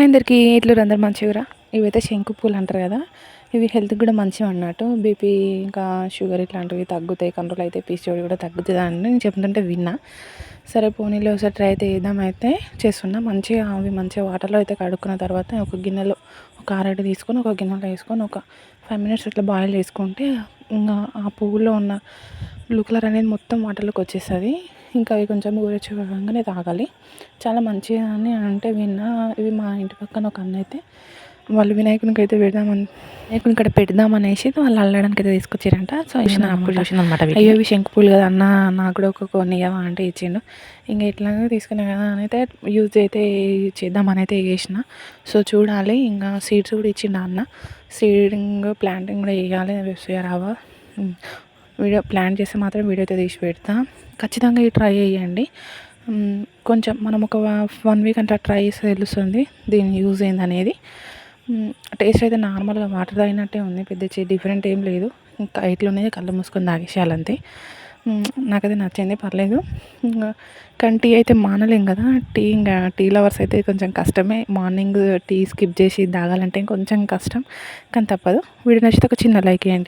అందరికీ ఇట్లు అందరు మంచిగా ఇవైతే శంకు పూలు అంటారు కదా ఇవి హెల్త్కి కూడా మంచివి అన్నట్టు. బీపీ ఇంకా షుగర్ ఇట్లాంటివి తగ్గుతాయి కంట్రోల్ అయితే పీసీఓడి కూడా తగ్గుతుంది అని నేను చెప్తుంటే విన్నా. సరే పోనీలో ఒకసారి ట్రై అయితే వేద్దాం అయితే చేస్తున్నా. మంచిగా అవి మంచిగా వాటర్లో అయితే కడుక్కున్న తర్వాత ఒక గిన్నెలో ఒక ఆరటి తీసుకొని ఒక గిన్నెలో వేసుకొని ఒక ఫైవ్ మినిట్స్ ఇట్లా బాయిల్ చేసుకుంటే ఇంకా ఆ పువ్వులో ఉన్న బ్లూ కలర్ అనేది మొత్తం వాటర్లోకి వచ్చేస్తుంది. ఇంకా అవి కొంచెం గోరువెచ్చగానే తాగాలి. చాలా మంచిది అని అంటే విన్నా. ఇవి మా ఇంటి పక్కన ఒక అన్న అయితే వాళ్ళు వినాయకునికి అయితే పెడదామని వినాయకుని ఇక్కడ పెడదామనేసి వాళ్ళు అల్లడానికి అయితే తీసుకొచ్చారంట. సో ఇచ్చిన అప్పుడు చూసిన అనమాట అయ్యో ఇవి శంకు పూలు కదా అన్న నాకు కూడా ఒక కొన్ని ఇవ్వవా అంటే ఇచ్చిండు. ఇంకా ఎట్లాగో తీసుకున్నా కదా అని అయితే యూజ్ అయితే చేద్దామని అయితే చేసిన. సో చూడాలి. ఇంకా సీడ్స్ కూడా ఇచ్చిండు అన్న. సీడింగ్ ప్లాంటింగ్ కూడా వేయాలి రావా? వీడియో ప్లాన్ చేస్తే మాత్రం వీడియో అయితే తీసి పెడతా. ఖచ్చితంగా ఈ ట్రై చేయండి. కొంచెం మనం ఒక వన్ వీక్ అంటే ట్రై చేస్తే తెలుస్తుంది దీని యూజ్ ఏందనేది. టేస్ట్ అయితే నార్మల్గా వాటర్ తాగినట్టే ఉంది పెద్ద డిఫరెంట్ ఏం లేదు. ఇంకా ఇట్లున్నాయి కళ్ళు మూసుకొని తాగేసేయాలంతే. నాకైతే నచ్చింది పర్లేదు. ఇంకా కానీ టీ అయితే మానలేం కదా టీ ఇంకా టీ లవర్స్ అయితే కొంచెం కష్టమే. మార్నింగ్ టీ స్కిప్ చేసి తాగాలంటే కొంచెం కష్టం కానీ తప్పదు. వీడియో నచ్చితే ఒక చిన్న లైక్ వేయండి